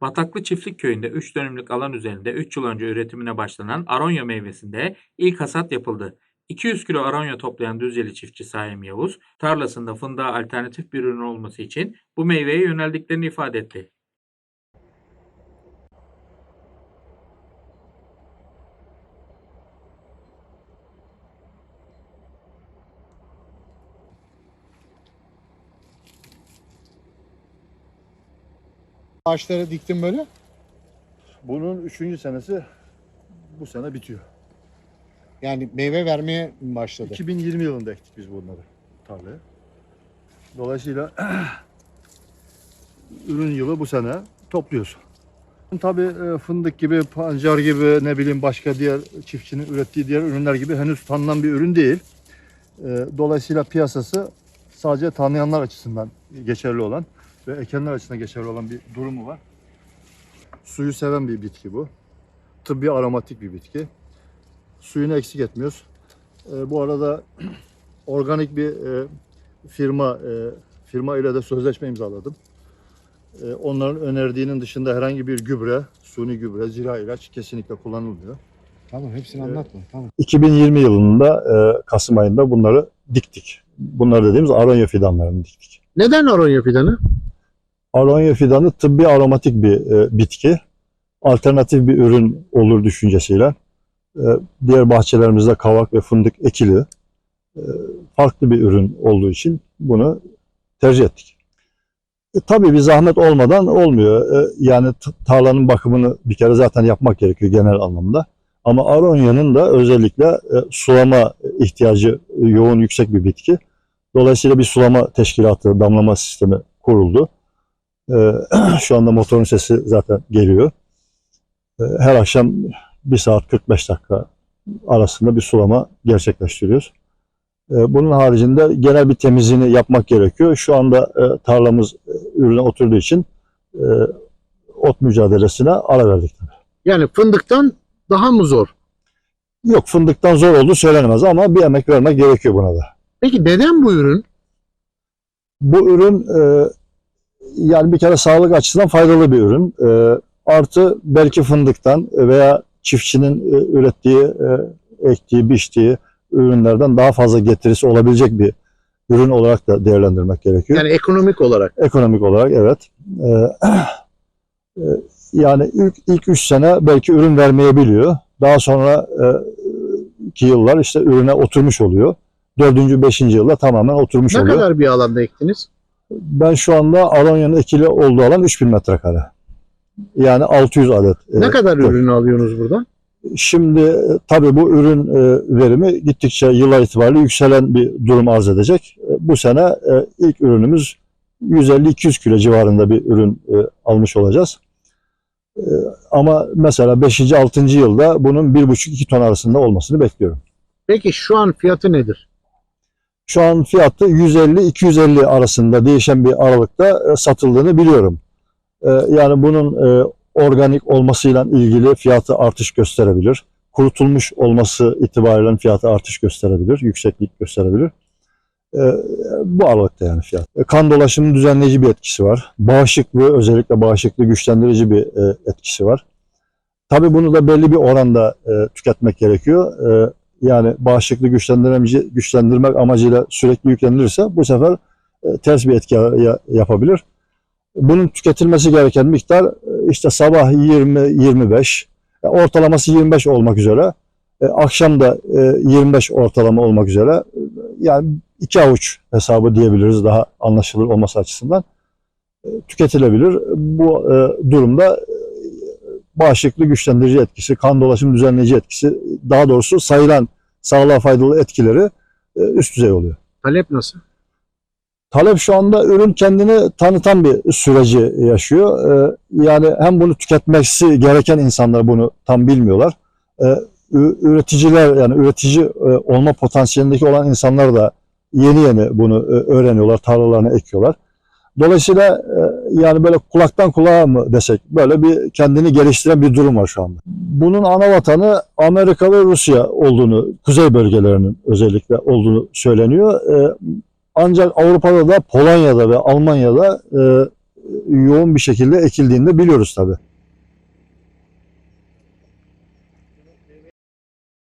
Bataklı Çiftlik Köyü'nde 3 dönümlük alan üzerinde 3 yıl önce üretimine başlanan aronya meyvesinde ilk hasat yapıldı. 200 kilo aronya toplayan Düzceli çiftçi Saim Yavuz, tarlasında fındığa alternatif bir ürün olması için bu meyveye yöneldiklerini ifade etti. Ağaçları diktim böyle. Bunun üçüncü senesi bu sene bitiyor. Yani meyve vermeye mi başladı? 2020 yılında ektik biz bunları tarlaya. Dolayısıyla ürün yılı bu sene topluyoruz. Tabii e, fındık gibi, pancar gibi ne bileyim başka diğer çiftçinin ürettiği diğer ürünler gibi henüz tanınan bir ürün değil. E, Dolayısıyla piyasası sadece tanıyanlar açısından geçerli olan ve ekenler açısından geçerli olan bir durumu var. Suyu seven bir bitki bu. Tıbbi aromatik bir bitki. Suyunu eksik etmiyoruz. E, bu arada organik bir e, firma e, firma ile de sözleşme imzaladım. E, onların önerdiğinin dışında herhangi bir gübre, suni gübre, zira ilaç kesinlikle kullanılmıyor. Tamam hepsini Evet. anlatma. Tamam. 2020 yılında e, Kasım ayında bunları diktik. Bunlar dediğimiz aronya fidanlarını diktik. Neden aronya fidanı? Aronya fidanı tıbbi aromatik bir e, bitki. Alternatif bir ürün olur düşüncesiyle. e, diğer bahçelerimizde kavak ve fındık ekili. e, farklı bir ürün olduğu için bunu tercih ettik. E, tabii bir zahmet olmadan olmuyor. E, yani tarlanın bakımını bir kere zaten yapmak gerekiyor genel anlamda. Ama aronya'nın da özellikle e, sulama ihtiyacı e, yoğun yüksek bir bitki. Dolayısıyla bir sulama teşkilatı, damlama sistemi kuruldu. Ee, şu anda motorun sesi zaten geliyor. Her akşam 1 saat 45 dakika arasında bir sulama gerçekleştiriyoruz. Bunun haricinde genel bir temizliğini yapmak gerekiyor. Şu anda e, tarlamız e, ürüne oturduğu için e, ot mücadelesine ara verdik. Yani fındıktan daha mı zor? Yok fındıktan zor olduğu söylenemez ama bir emek vermek gerekiyor buna da. Peki neden bu ürün? Bu ürün e, yani bir kere sağlık açısından faydalı bir ürün. E, artı belki fındıktan veya çiftçinin e, ürettiği, e, ektiği, biçtiği ürünlerden daha fazla getirisi olabilecek bir ürün olarak da değerlendirmek gerekiyor. Yani ekonomik olarak. Ekonomik olarak evet. E, e, yani ilk, ilk üç sene belki ürün vermeyebiliyor. Daha sonra e, iki yıllar işte ürüne oturmuş oluyor. Dördüncü, beşinci yılda tamamen oturmuş Ne oluyor. kadar bir alanda ektiniz? Ben şu anda Alonya'nın ekili olduğu alan 3000 metrekare. Yani 600 adet. Ne e, kadar dur. ürünü alıyorsunuz buradan? Şimdi e, tabii bu ürün e, verimi gittikçe yıllar itibariyle yükselen bir durum arz edecek. E, Bu sene e, ilk ürünümüz 150-200 kilo civarında bir ürün e, almış olacağız. Ama mesela 5. 6. yılda bunun 1,5-2 ton arasında olmasını bekliyorum. Peki şu an fiyatı nedir? Şu an fiyatı 150-250 arasında değişen bir aralıkta e, satıldığını biliyorum. E, Yani bunun e, organik olmasıyla ilgili fiyatı artış gösterebilir. Kurutulmuş olması itibariyle fiyatı artış gösterebilir, yükseklik gösterebilir. E, Bu aralıkta yani fiyat. E, Kan dolaşımının düzenleyici bir etkisi var. Bağışıklığı özellikle bağışıklığı güçlendirici bir e, etkisi var. Tabii bunu da belli bir oranda e, tüketmek gerekiyor. E, yani bağışıklığı güçlendirmek amacıyla sürekli yüklenilirse bu sefer e, ters bir etki ya- yapabilir. Bunun tüketilmesi gereken miktar işte sabah 20-25, e, ortalaması 25 olmak üzere, akşam da e, 25 ortalama olmak üzere yani iki avuç hesabı diyebiliriz daha anlaşılır olması açısından e, tüketilebilir. Bu e, durumda e, bağışıklığı güçlendirici etkisi, kan dolaşım düzenleyici etkisi, daha doğrusu sayılan sağlığa faydalı etkileri üst düzey oluyor. Talep nasıl? Talep şu anda ürün kendini tanıtan bir süreci yaşıyor. Yani hem bunu tüketmesi gereken insanlar bunu tam bilmiyorlar. Üreticiler yani üretici e, olma potansiyelindeki olan insanlar da yeni yeni bunu e, öğreniyorlar, tarlalarına ekiyorlar. Dolayısıyla e, yani böyle kulaktan kulağa mı desek böyle bir kendini geliştiren bir durum var şu anda. Bunun ana vatanı Amerika ve Rusya olduğunu, kuzey bölgelerinin özellikle olduğunu söyleniyor. Ancak Avrupa'da da Polonya'da ve Almanya'da yoğun bir şekilde ekildiğini de biliyoruz tabii.